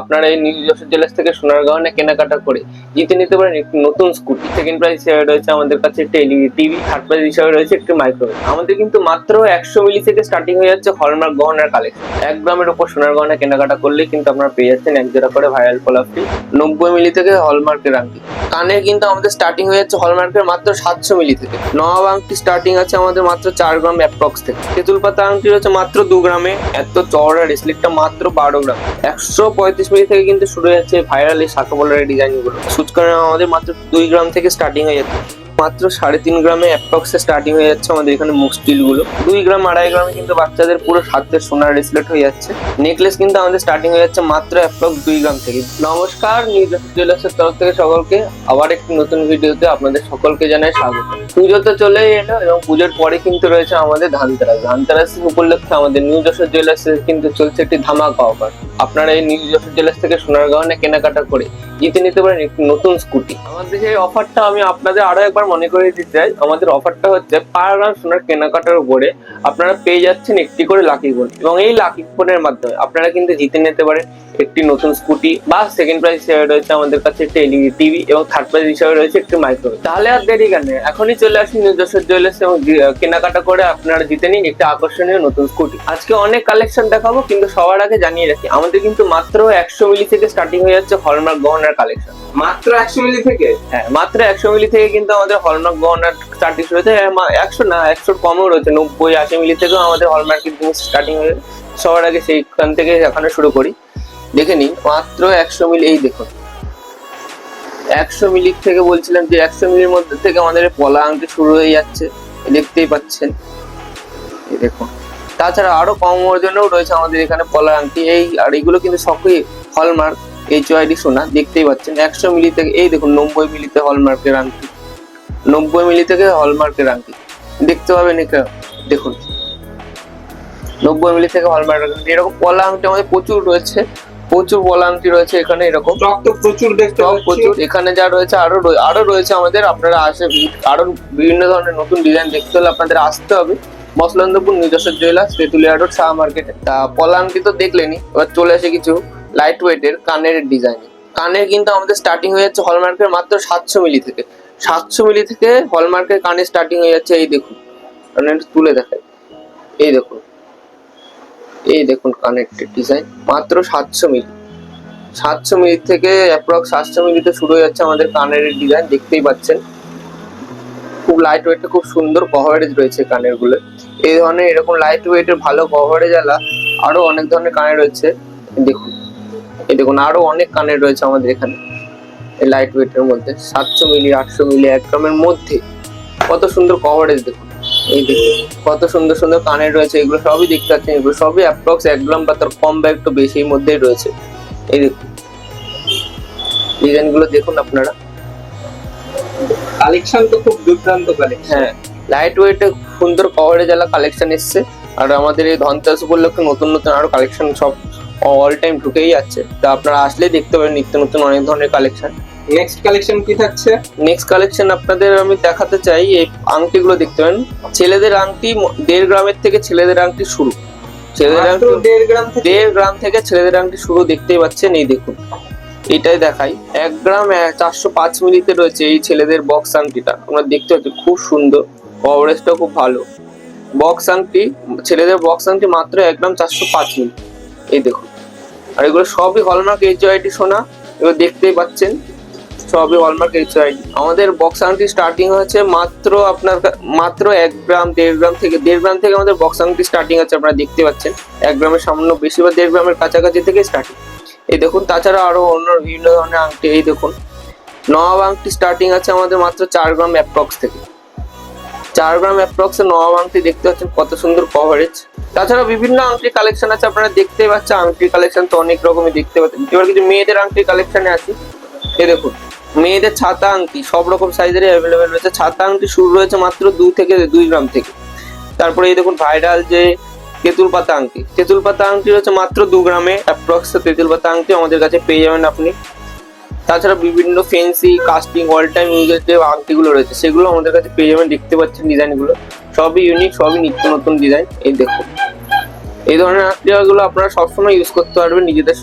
আপনারা এই new Jessore jealous থেকে সোনার গহনা কেনাকাটা করে জিতে নিতে পারেন একটি নতুন স্কুটি সেকেন্ড প্রাইজ হিসেবে রয়েছে আমাদের কাছে একটি এলইডি টিভি থার্ড প্রাইজ হিসেবে রয়েছে একটি মাইক্রোওয়েভ আমাদের কিন্তু মাত্র একশো মিলি থেকে স্টার্টিং হয়ে যাচ্ছে হলমার্ক গহনার কালেকশন এক গ্রামের উপর সোনার গহনা কেনাকাটা করলে কিন্তু আপনারা পেয়ে যাচ্ছেন এক জোড়া করে ভাইরাল ফলাফি নব্বই মিলি থেকে হলমার্কের আংটি। কানের কিন্তু আমাদের স্টার্টিং হয়ে যাচ্ছে হলমার্কের মাত্র সাতশো মিলি থেকে। নবাব আংটি স্টার্টিং আছে আমাদের মাত্র চার গ্রাম অ্যাপ্রক্স থেকে। তেঁতুল পাতা আংটি রয়েছে মাত্র দু গ্রামে। এত চওড়া রেসলিকটা মাত্র বারো গ্রাম। একশো পঁয়ত্রিশ মিলি থেকে কিন্তু শুরু যাচ্ছে ভাইরাল এই বলারের ডিজাইনগুলো। সুচকার আমাদের মাত্র দুই গ্রাম থেকে স্টার্টিং হয়ে যাচ্ছে। মাত্র সাড়ে তিন গ্রামে অ্যাপ্রক্সে স্টার্টিং হয়ে যাচ্ছে আমাদের এখানে মুখ স্টিলগুলো। দুই গ্রাম, আড়াই গ্রামে কিন্তু বাচ্চাদের পুরো হাতের সোনার রেসলেট হয়ে যাচ্ছে। নেকলেস কিন্তু আমাদের স্টার্টিং হয়ে যাচ্ছে মাত্র অ্যাপ্রক্স দুই গ্রাম থেকে। নমস্কার নিউজ জুয়েলার্সের তরফ থেকে সকলকে আবার একটি নতুন ভিডিওতে আপনাদের সকলকে জানাই স্বাগত। পুজো তো চলেই এলো এবং পুজোর পরে কিন্তু রয়েছে আমাদের ধানতেরাস। ধানতেরাস উপলক্ষে আমাদের নিউ যশোর জুয়েলার্সে কিন্তু চলছে একটি ধামাকা অফার আপনারা এই নিউ যশোর জুয়েলার্স থেকে সোনার কেনাকাটা করে জিতে নিতে পারেন একটি নতুন স্কুটি। আমাদের এই অফারটা আমি আপনাদের আরও একবার মনে করে দিতে চাই, আমাদের অফারটা হচ্ছে পার গ্রাম সোনার কেনাকাটার উপরে আপনারা পেয়ে যাচ্ছেন একটি করে লাকি কুপন এবং এই লাকি কুপনের মাধ্যমে আপনারা কিন্তু জিতে নিতে পারেন একটি নতুন স্কুটি বা সেকেন্ড প্রাইজ হিসেবে রয়েছে আমাদের কাছে একটি এলইডি টিভি এবং থার্ড প্রাইজ হিসেবে রয়েছে একটি মাইক্রোওয়েভ তাহলে আর দেরি কেন? এখনই চলে আসুন যশোর জুয়েলার্স এবং কেনাকাটা করে আপনারা জিতে নিন একটি আকর্ষণীয় নতুন স্কুটি। আজকে অনেক কালেকশন দেখাবো, কিন্তু সবার আগে জানিয়ে রাখি, আমাদের কিন্তু মাত্র একশো মিলি থেকে স্টার্টিং হয়ে যাচ্ছে হলমার্ক গহনার কালেকশন মাত্র একশো মিলি থেকে? হ্যাঁ মাত্র একশো মিলি থেকে কিন্তু আমাদের হলমার্ক গহনার স্টার্টিং রয়েছে একশো না একশোর কমও রয়েছে নব্বই আশি মিলি থেকেও আমাদের হলমার্কের জিনিস স্টার্টিং হয়ে সবার আগে সেইখান থেকে এখানে শুরু করি। দেখে নিন মাত্র একশো মিলি এই দেখুন। একশো মিলি থেকে বলছিলাম যে একশো মিলির মধ্যে থেকে আমাদের পলা আংটি শুরু হয়ে যাচ্ছে। দেখতেই পাচ্ছেন। দেখুন। তাছাড়া আরও কম ওজনেও রয়েছে আমাদের এখানে পলা আংটি। এই আর এগুলো কিন্তু সবই হলমার্ক এইচ ওয়াইডি সোনা দেখতেই পাচ্ছেন। একশো মিলি থেকে এই দেখুন নব্বই মিলিতে হলমার্কের আংটি। নব্বই মিলি থেকে হলমার্কের আংটি। দেখতে পাবেন এটা দেখুন। নব্বই মিলি থেকে হলমার্কের আংটি। এরকম পলা আংটি আমাদের প্রচুর রয়েছে। প্রচুর পলা আংটি রয়েছে এখানে এরকম। তো প্রচুর দেখতে প্রচুর। এখানে যা রয়েছে আরও আরও রয়েছে আমাদের। আপনারা আসে আরও বিভিন্ন ধরনের নতুন ডিজাইন দেখতে হলে আপনাদের আসতে হবে। মসলন্দপুর নিজস্ব জুয়েলার্স, তেতুলিয়া রোড শাহ মার্কেটে তা পলাংটি তো দেখলেনি, এবার চলে আসে কিছু লাইট ওয়েটের কানের ডিজাইন কানের কিন্তু আমাদের স্টার্টিং হয়ে যাচ্ছে হলমার্কের মাত্র সাতশো মিলি থেকে। সাতশো মিলি থেকে হলমার্কের কানের স্টার্টিং হয়ে যাচ্ছে, এই দেখুন। কানের তুলে দেখাই। এই দেখুন। এই দেখুন কানের ডিজাইন মাত্র সাতশো মিলি সাতশো মিলি থেকে অ্যাপ্রক্স সাতশো মিলিতে শুরু হয়ে যাচ্ছে আমাদের কানের ডিজাইন দেখতেই পাচ্ছেন। খুব লাইট ওয়েটে খুব সুন্দর কভারেজ রয়েছে কানেরগুলো এই ধরনের এরকম লাইট ওয়েটের ভালো কভারেজ আলা আরও অনেক ধরনের কানের রয়েছে। দেখুন এই দেখুন আরও অনেক কানের রয়েছে আমাদের এখানে। এই লাইট ওয়েটের মধ্যে সাতশো মিলি আটশো মিলি এক গ্রামের মধ্যে। কত সুন্দর কভারেজ দেখুন। এই দেখুন কত সুন্দর সুন্দর কানের রয়েছে এগুলো সবই দেখতে পাচ্ছেন এগুলো সবই অ্যাপ্রক্স এক গ্রাম বা তার কম বা একটু বেশির মধ্যেই রয়েছে। এই দেখুন ডিজাইনগুলো দেখুন আপনারা। কালেকশন তো খুব দুর্দান্ত কালেকশন। হ্যাঁ লাইট ওয়েটে সুন্দর কভারেজ আলা কালেকশন এসছে। আর আমাদের এই ধনতেরাস উপলক্ষে নতুন নতুন আরও কালেকশন সব অল টাইম ঢুকেই যাচ্ছে। তা আপনারা আসলেই দেখতে পাবেন নিত্য নতুন অনেক ধরনের কালেকশন নেক্সট কালেকশন কি থাকছে? নেক্সট কালেকশন আপনাদের আমি দেখাতে চাই এই আংটিগুলো দেখতে পাবেন ছেলেদের আংটি দেড় গ্রামের থেকে ছেলেদের আংটি শুরু। ছেলেদের আংটি দেড় গ্রাম থেকে? দেড় গ্রাম থেকে ছেলেদের আংটি শুরু দেখতেই পাচ্ছেন এই দেখুন। এটাই দেখাই। এক গ্রাম চারশো পাঁচ মিলিতে রয়েছে এই ছেলেদের বক্স আংটিটা। আমরা দেখতে পাচ্ছি খুব সুন্দর। কভারেজটাও খুব ভালো। বক্স আংটি, ছেলেদের বক্স আংটি মাত্র এক গ্রাম চারশো পাঁচ মিলি। এই দেখুন। আর এগুলো সবই হলমার্ক এইচ আইডি সোনা, এগুলো দেখতেই পাচ্ছেন। সবই হলমার্ক এইচ আইডি আমাদের বক্স আংটি স্টার্টিং হয়েছে মাত্র আপনার মাত্র এক গ্রাম, দেড় গ্রাম থেকে, দেড় গ্রাম থেকে আমাদের বক্স আংটি স্টার্টিং আছে, আপনারা দেখতে পাচ্ছেন। এক গ্রামের সামান্য বেশি বা দেড় গ্রামের কাছাকাছি থেকে স্টার্টিং এই দেখুন, তাছাড়া আরও অন্য বিভিন্ন ধরনের আংটি, এই দেখুন। নবাব আংটি স্টার্টিং আছে আমাদের মাত্র চার গ্রাম অ্যাপ্রক্স থেকে। চার গ্রাম অ্যাপ্রক্সে নবাব আংটি দেখতে পাচ্ছেন, কত সুন্দর কভারেজ তাছাড়া বিভিন্ন আংটির কালেকশন আছে, আপনারা দেখতেই পাচ্ছেন, আংটির কালেকশন তো অনেক রকমই দেখতে পাচ্ছেন। এবার কিছু মেয়েদের আংটির কালেকশনে আসি। এ দেখুন, মেয়েদের ছাতা আংটি, সব রকম সাইজেরই অ্যাভেলেবেল রয়েছে। ছাতা আংটি শুরু রয়েছে মাত্র দু থেকে দুই গ্রাম থেকে। তারপরে এই দেখুন ভাইরাল যে তেঁতুল পাতা আংটি। তেঁতুল পাতা আংটি রয়েছে মাত্র দু গ্রামে অ্যাপ্রক্স তেঁতুল পাতা আংটি আমাদের কাছে পেয়ে যাবেন আপনি। তাছাড়া বিভিন্ন ফেন্সি কাস্টিং অল টাইম ইউজের যে আংটিগুলো রয়েছে, সেগুলো আমাদের কাছে পেয়ে যাবেন, দেখতে পাচ্ছেন ডিজাইনগুলো সবই ইউনিক সবই নিত্য নতুন ডিজাইন এই দেখুন। এই ধরনের আংটিগুলো আপনারা সবসময় ইউজ করতে পারবেন নিজেদের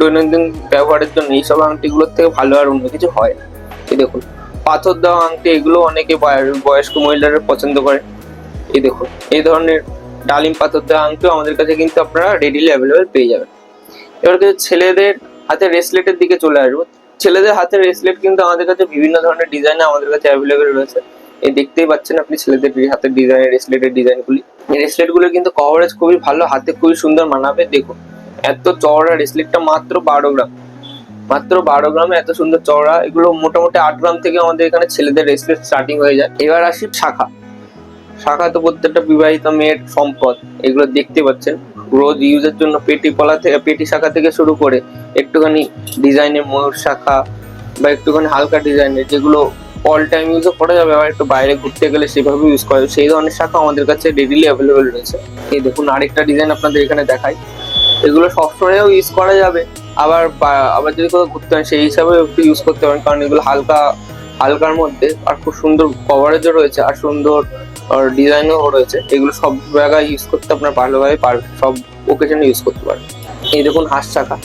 দৈনন্দিন ব্যবহারের জন্য। এইসব আংটিগুলোর থেকে ভালো আর অন্য কিছু হয় না। এই দেখুন। পাথর দেওয়া আংটি, এগুলো অনেকে বয়স্ক মহিলারা পছন্দ করে। এই দেখুন। এই ধরনের ডালিম পাথর দেওয়া আংটিও আমাদের কাছে কিন্তু আপনারা রেডিলি অ্যাভেলেবেল পেয়ে যাবেন। এবার কিছু ছেলেদের হাতে রেসলেটের দিকে চলে আসব। ছেলেদের হাতে রেসলেট কিন্তু আমাদের কাছে বিভিন্ন ধরনের ডিজাইন আমাদের কাছে অ্যাভেলেবেল রয়েছে। এই দেখতেই পাচ্ছেন আপনি ছেলেদের হাতের ডিজাইন রেসলেটের ডিজাইনগুলি এই রেসলেটগুলো কিন্তু কভারেজ খুবই ভালো, হাতে খুবই সুন্দর মানাবে। দেখুন, এত চওড়া রেসলেটটা মাত্র বারো গ্রাম। মাত্র বারো গ্রামে এত সুন্দর চওড়া, এগুলো মোটামুটি আট গ্রাম থেকে আমাদের এখানে ছেলেদের রেসলেট স্টার্টিং হয়ে যায়। এবার আসি শাখা। শাখা তো প্রত্যেকটা বিবাহিত মেয়ের সম্পদ, এগুলো দেখতে পাচ্ছেন। রোজ ইউজের জন্য পেটি পলা থেকে, পেটি শাখা থেকে শুরু করে একটুখানি ডিজাইনের ময়ূর শাখা বা একটুখানি হালকা ডিজাইনের যেগুলো অল টাইম ইউজও করা যাবে, আবার একটু বাইরে ঘুরতে গেলে সেভাবে ইউজ করা যাবে। সেই ধরনের শাখা আমাদের কাছে রেডিলি অ্যাভেলেবেল রয়েছে। এই দেখুন, আরেকটা ডিজাইন আপনাদের এখানে দেখাই। এগুলো সবসময়ও ইউজ করা যাবে। আবার আবার যদি কোথাও ঘুরতে হয়, সেই হিসাবে একটু ইউজ করতে পারেন। কারণ এগুলো হালকা, হালকার মধ্যে আর খুব সুন্দর কভারেজও রয়েছে। আর সুন্দর ডিজাইনও রয়েছে। এগুলো সব জায়গায় ইউজ করতে আপনার ভালোভাবে পারবে। সব ওকেশনে ইউজ করতে পারবে। এই দেখুন হাঁস চাকা।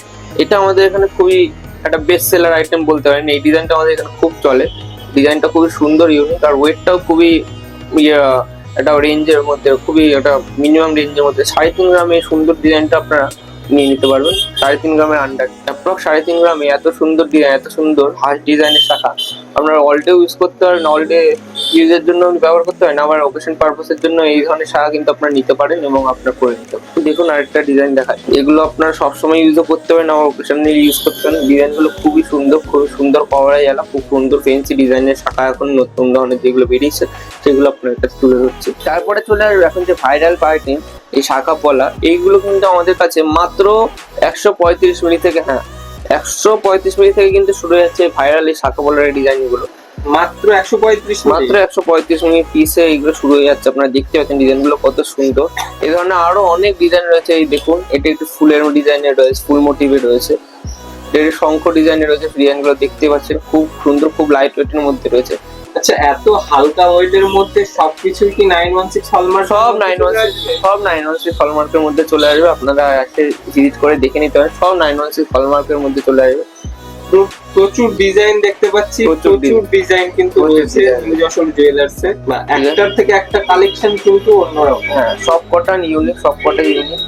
এটা আমাদের এখানে খুবই একটা বেস্ট সেলার আইটেম বলতে পারেন। এই ডিজাইনটা আমাদের এখানে খুব চলে। ডিজাইনটা খুবই সুন্দর ইউনিক আর ওয়েটটাও খুবই ইয়ে একটা রেঞ্জের মধ্যে, খুবই একটা মিনিমাম রেঞ্জের মধ্যে। সাড়ে তিন গ্রামে সুন্দর ডিজাইনটা আপনারা নিয়ে নিতে পারবেন। সাড়ে তিন গ্রামের আন্ডার অ্যাপ্রক্স সাড়ে তিন গ্রামে এত সুন্দর ডিজাইন এত সুন্দর হাঁস ডিজাইনের শাখা আপনারা অল ডে ইউজ করতে পারেন অল ডে ইউজের জন্য ব্যবহার করতে পারেন আবার অকেশন পারপাসের জন্য এই ধরনের শাখা কিন্তু আপনারা নিতে পারেন এবং আপনার করে নিতে পারেন। দেখুন আরেকটা ডিজাইন দেখায়। এগুলো আপনারা সবসময় ইউজও করতে পারেন, আবার অকেশন নিয়ে ইউজ করতে পারেন। ডিজাইনগুলো খুবই সুন্দর খুবই সুন্দর কভারাই এলা খুব সুন্দর ফেন্সি ডিজাইনের শাখা এখন, নতুন ধরনের যেগুলো বেরিয়েছে, সেগুলো আপনার কাছে তুলে ধরছে। তারপরে চলে আসবে এখন যে ভাইরাল পার্টি এই শাখা পলা এইগুলো কিন্তু আমাদের কাছে মাত্র একশো পঁয়ত্রিশ মিনিট থেকে হ্যাঁ একশো পঁয়ত্রিশ মিনিট থেকে কিন্তু শুরু হয়ে যাচ্ছে ভাইরাল এই শাখা পলার ডিজাইনগুলো। মাত্র একশো পঁয়ত্রিশ মাত্র একশো পঁয়ত্রিশ মিনিট পিসে এইগুলো শুরু হয়ে যাচ্ছে। আপনারা দেখতে পাচ্ছেন ডিজাইনগুলো কত সুন্দর। এই ধরনের আরও অনেক ডিজাইন রয়েছে এই দেখুন এটি একটু ফুলের ডিজাইনের রয়েছে ফুল মোটিভে রয়েছে। এটা শঙ্খ ডিজাইনের রয়েছে ডিজাইনগুলো দেখতে পাচ্ছেন খুব সুন্দর খুব লাইট ওয়েটের মধ্যে রয়েছে। আচ্ছা এত হালকা ওয়েটের মধ্যে সবকিছু কি নাইন ওয়ান সিক্স হলমার্ক সব নাইন ওয়ান সব নাইন ওয়ান সিক্স হলমার্কের মধ্যে চলে আসবে। আপনারা এসে ভিজিট করে দেখে নিতে পারেন। সব নাইন ওয়ান সিক্স হলমার্কের মধ্যে চলে আসবে। প্রচুর ডিজাইন দেখতে পাচ্ছি। প্রচুর ডিজাইন কিন্তু রয়েছে যশোর জুয়েলার্স এ একটার থেকে একটা কালেকশন কিন্তু অন্যরকম। হ্যাঁ সব কটা ইউনিক সব কটা ইউনিক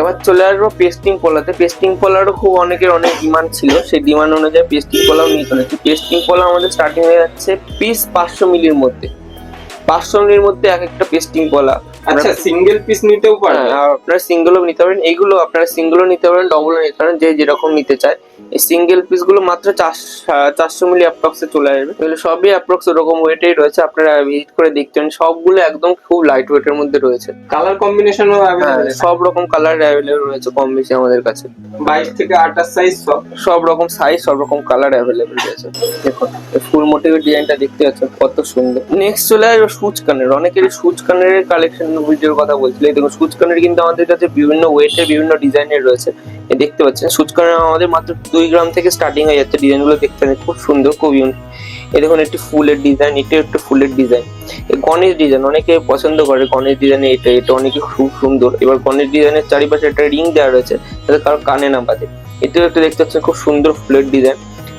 এবার চলে আসব পেস্টিং পোলাতে পেস্টিং পোলারও খুব অনেকের অনেক ডিমান্ড ছিল। সেই ডিমান্ড অনুযায়ী পেস্টিং পোলাও নিয়ে চলেছি। পেস্টিং পোলা আমাদের স্টার্টিং হয়ে যাচ্ছে পিস পাঁচশো মিলির মধ্যে। পাঁচশো মধ্যে এক একটা পেস্টিং পোলা আচ্ছা সিঙ্গেল পিস নিতেও পারবে হ্যাঁ, আপনারা সিঙ্গেলও নিতে পারেন। এইগুলো আপনারা সিঙ্গেলও নিতে পারেন ডবলও নিতে পারেন যে যেরকম নিতে চায়। এই সিঙ্গেল পিসগুলো মাত্র চারশো মিলি অ্যাপ্রক্সে চলে আসবে। এগুলো সবই অ্যাপ্রক্স ওরকম ওয়েটেই রয়েছে। আপনারা ভিজিট করে দেখতে পারেন। সবগুলো একদম খুব লাইট ওয়েটের মধ্যে রয়েছে। কালার কম্বিনেশনও হ্যাঁ সব রকম কালার অ্যাভেলেবল রয়েছে কম বেশি আমাদের কাছে। বাইশ থেকে আঠাশ সাইজ সব। সব রকম সাইজ সব রকম কালার অ্যাভেলেবল রয়েছে। দেখুন ফুল মোটিভের ডিজাইনটা দেখতে পাচ্ছেন কত সুন্দর। নেক্সট চলে আসবে সুচ কানের অনেকেরই সুচ কানের কালেকশন ভিডিওর কথা বলছিল। এই দেখুন সুচ কানের কিন্তু আমাদের কাছে বিভিন্ন ওয়েটের বিভিন্ন ডিজাইনের রয়েছে। দেখতে পাচ্ছেন সুচ কানের আমাদের মাত্র দুই গ্রাম থেকে স্টার্টিং হয়ে যাচ্ছে ডিজাইনগুলো দেখতে খুব সুন্দর, খুব ইউনিক এই দেখুন, একটি ফুলের ডিজাইন এটা একটু ফুলের ডিজাইন। এই গণেশ ডিজাইন, অনেকে পছন্দ করে গণেশ ডিজাইনে এটা এটা অনেকে খুব সুন্দর। এবার গণেশ ডিজাইনের চারিপাশে একটা রিং দেওয়া রয়েছে, যাতে কারও কানে না বাজে। এটাও একটু দেখতে পাচ্ছেন, খুব সুন্দর ফুলের ডিজাইন।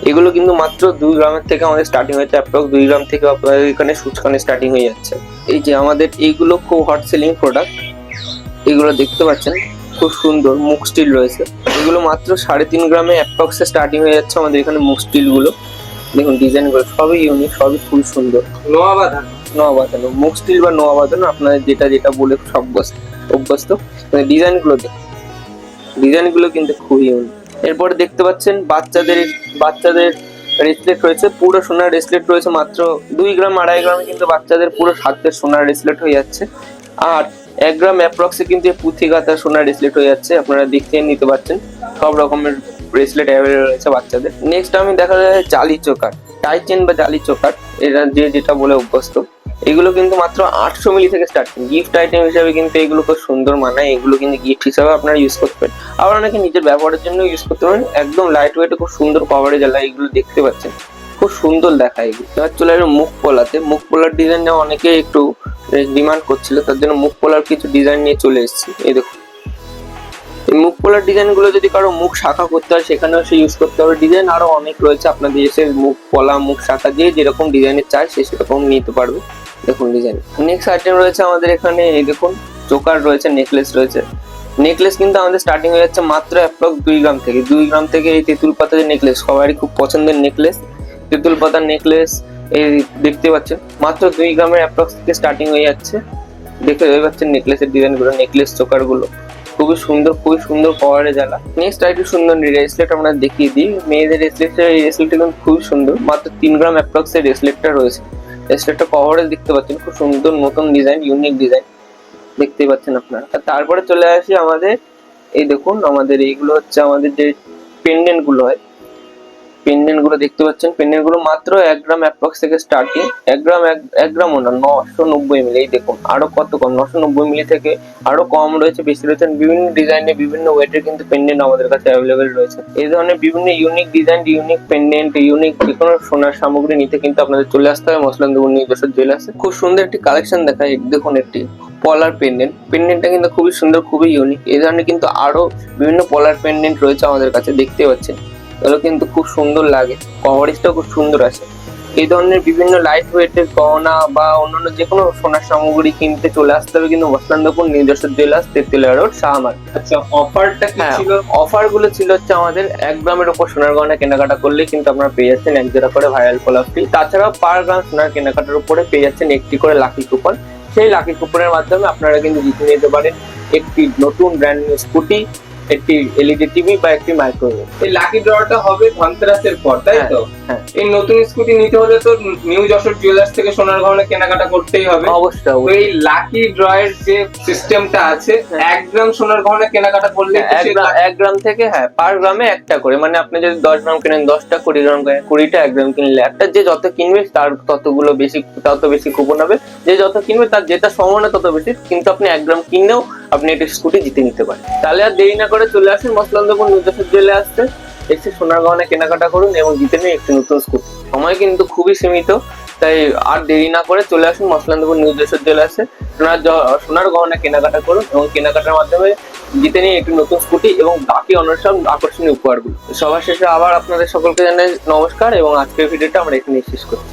এগুলো কিন্তু মাত্র দুই গ্রামের থেকে আমাদের স্টার্টিং হয়েছে অ্যাপ্রক্স দুই গ্রাম থেকে আপনাদের এখানে সুচকানে স্টার্টিং হয়ে যাচ্ছে। এই যে আমাদের এইগুলো খুব হট সেলিং প্রোডাক্ট এগুলো দেখতে পাচ্ছেন খুব সুন্দর মুখ স্টিল রয়েছে। এগুলো মাত্র সাড়ে তিন গ্রামে অ্যাপ্রক্সে স্টার্টিং হয়ে যাচ্ছে আমাদের এখানে মুখ স্টিলগুলো। দেখুন ডিজাইনগুলো সবই ইউনিক সবই খুব সুন্দর। নোয়া বাঁধানো নোয়া বাঁধানো মুখ স্টিল বা নোয়া বাঁধানো আপনাদের যেটা যেটা বলে সব অভ্যস্ত। অভ্যস্ত মানে ডিজাইনগুলো দেখুন। ডিজাইনগুলো কিন্তু খুবই ইউনিক এরপরে দেখতে পাচ্ছেন বাচ্চাদের বাচ্চাদের রেসলেট রয়েছে, পুরো সোনার রেসলেট রয়েছে মাত্র দুই গ্রাম, আড়াই গ্রামে কিন্তু বাচ্চাদের পুরো হাতের সোনার রেসলেট হয়ে যাচ্ছে। আর এক গ্রাম অ্যাপ্রক্সে কিন্তু পুঁথি গাঁথা সোনার রেসলেট হয়ে যাচ্ছে, আপনারা দেখতে নিতে পারছেন। সব রকমের ব্রেসলেট অ্যাভেলেবল রয়েছে বাচ্চাদের। নেক্সট আমি দেখা যায় জালি চোকার টাইচেন বা জালি চোকার, এরা যে যেটা বলে অভ্যস্ত। এগুলো কিন্তু মাত্র আটশো মিলি থেকে স্টার্টিং গিফট আইটেম হিসাবে কিন্তু এগুলো খুব সুন্দর মানায়। এগুলো কিন্তু গিফট হিসাবে আপনারা ইউজ করতে পারেন। আবার অনেকে নিজের ব্যবহারের জন্য ইউজ করতে পারেন। একদম লাইট ওয়েটে খুব সুন্দর কভারেজ আলা এগুলো দেখতে পাচ্ছেন। খুব সুন্দর দেখায় এগুলো। এবার চলে আসবে মুখ পোলাতে। মুখ পোলার ডিজাইনটা অনেকে একটু ডিমান্ড করছিল। তার জন্য মুখ পোলার কিছু ডিজাইন নিয়ে চলে এসেছি। এই দেখুন। এই মুখ পোলার ডিজাইনগুলো যদি কারও মুখ শাখা করতে হয়, সেখানেও সে ইউজ করতে হবে। ডিজাইন আরও অনেক রয়েছে। আপনাদের এসে মুখ পলা, মুখ শাখা দিয়ে যেরকম ডিজাইনের চাই, সে সেরকম নিতে পারবে। দেখুন ডিজাইন নেক্সট আইটেম রয়েছে আমাদের এখানে, এই দেখুন, চোকার রয়েছে নেকলেস রয়েছে। নেকলেস কিন্তু আমাদের স্টার্টিং হয়ে যাচ্ছে মাত্র অ্যাপ্রক্স দুই গ্রাম থেকে। দুই গ্রাম থেকে এই তেঁতুল পাতার নেকলেস সবারই খুব পছন্দের নেকলেস তেঁতুল পাতার নেকলেস এই দেখতে পাচ্ছেন, মাত্র দুই গ্রামের অ্যাপ্রক্স থেকে স্টার্টিং হয়ে যাচ্ছে। দেখতে পাচ্ছেন নেকলেসের ডিজাইনগুলো নেকলেস চোকারগুলো খুবই সুন্দর খুবই সুন্দর পাওয়ারে জ্বালা। নেক্সট আইটি সুন্দর রেসলেট আমরা দেখিয়ে দিই। মেয়েদের রেসলেটটা এই রেসলেটটা কিন্তু খুবই সুন্দর। মাত্র তিন গ্রাম অ্যাপ্রক্স এর রেসলেটটা রয়েছে। রেসলেটটা কভারেজ দেখতে পাচ্ছেন, খুব সুন্দর নতুন ডিজাইন ইউনিক ডিজাইন দেখতেই পাচ্ছেন আপনারা। তারপরে চলে আসি আমাদের, এই দেখুন, আমাদের এইগুলো হচ্ছে আমাদের যে পেন্ডেন্টগুলো হয় পেন্ডেন্টগুলো দেখতে পাচ্ছেন। পেন্ডেন্টগুলো মাত্র এক গ্রাম অ্যাপ্রক্স থেকে স্টার্টিং এক গ্রাম, এক- গ্রামও না, নশো নব্বই মিলি, এই দেখুন, আরও কত কম, নশো নব্বই মিলি থেকে আরও কম রয়েছে, বেশি রয়েছে। বিভিন্ন ডিজাইনে বিভিন্ন ওয়েটের কিন্তু পেন্ডেন্ট আমাদের কাছে অ্যাভেলেবেল রয়েছে। এই ধরনের বিভিন্ন unique design unique pendant unique যে কোনো সোনার সামগ্রী নিতে কিন্তু আপনাদের চলে আসতে হবে। মসলান দেবুর নিজস্ব জুয়েলার্সে খুব সুন্দর একটি কালেকশন দেখায় দেখুন একটি পলার পেন্ডেন্ট পেন্ডেন্টটা কিন্তু খুবই সুন্দর, খুবই ইউনিক এই ধরনের কিন্তু আরও বিভিন্ন পলার পেন্ডেন্ট রয়েছে আমাদের কাছে, দেখতে পাচ্ছেন। এগুলো কিন্তু খুব সুন্দর লাগে। কভারেজটাও খুব সুন্দর আছে। এই ধরনের বিভিন্ন লাইট ওয়েটের গহনা বা অন্যান্য যে কোনো সোনার সামগ্রী কিনতে চলে আসতে হবে কিন্তু মসলান্দপুর নিজস্ব জুয়েলার্স তেতুলিয়া রোড শাহমার আচ্ছা অফারটা কি হ্যাঁ ছিল? অফারগুলো ছিল হচ্ছে আমাদের এক গ্রামের উপর সোনার গহনা কেনাকাটা করলে কিন্তু আপনারা পেয়ে যাচ্ছেন এক জোড়া করে ভাইরাল গোলাপ ফ্রি তাছাড়াও পার গ্রাম সোনার কেনাকাটার উপরে পেয়ে যাচ্ছেন একটি করে লাকি কুপন সেই লাকি কুপনের মাধ্যমে আপনারা কিন্তু জিতে নিতে পারেন একটি নতুন ব্র্যান্ড নিউ স্কুটি একটি এলইডি টিভি বা একটি মাইক্রোওয়েভ এই লাকি ড্রটা হবে ধনতেরাসের পর তাই তো? হ্যাঁ। এই নতুন স্কুটি নিতে হলে তো নিউ যশোর জুয়েলার্স থেকে সোনার গহনা কেনাকাটা করতেই হবে। অবশ্যই তো এই লাকি ড্রয়ের যে সিস্টেমটা আছে হ্যাঁ। এক গ্রাম সোনার গহনা কেনাকাটা করলে এক গ্রাম থেকে হ্যাঁ পার গ্রামে একটা করে। মানে আপনি যদি দশ গ্রাম কিনেন দশটা কুড়ি গ্রাম কিনেন কুড়িটা এক গ্রাম কিনলে একটা যে যত কিনবে তার ততগুলো বেশি তত বেশি কুপন হবে। যে যত কিনবে তার যেটা সমান তত বেশি। কিন্তু আপনি এক গ্রাম কিনলেও আপনি একটা স্কুটি জিতে নিতে পারেন। তাহলে আর দেরি না করে চলে আসুন মসলান্দপুর নিজস্ব জেলে আসতে। এসে সোনার গহনা কেনাকাটা করুন এবং জিতে নিন একটি নতুন স্কুটি সময় কিন্তু খুবই সীমিত, তাই আর দেরি না করে চলে আসুন মসলান্দপুর দেশের জেলে আসে সোনার সোনার গহনা কেনাকাটা করুন এবং কেনাকাটার মাধ্যমে জিতে নিয়ে একটি নতুন স্কুটি এবং বাকি অন্য সব আকর্ষণীয় উপহারগুলো। সবার শেষে আবার আপনাদের সকলকে জানাই নমস্কার এবং আজকের ভিডিওটা আমরা এখানে শেষ করছি।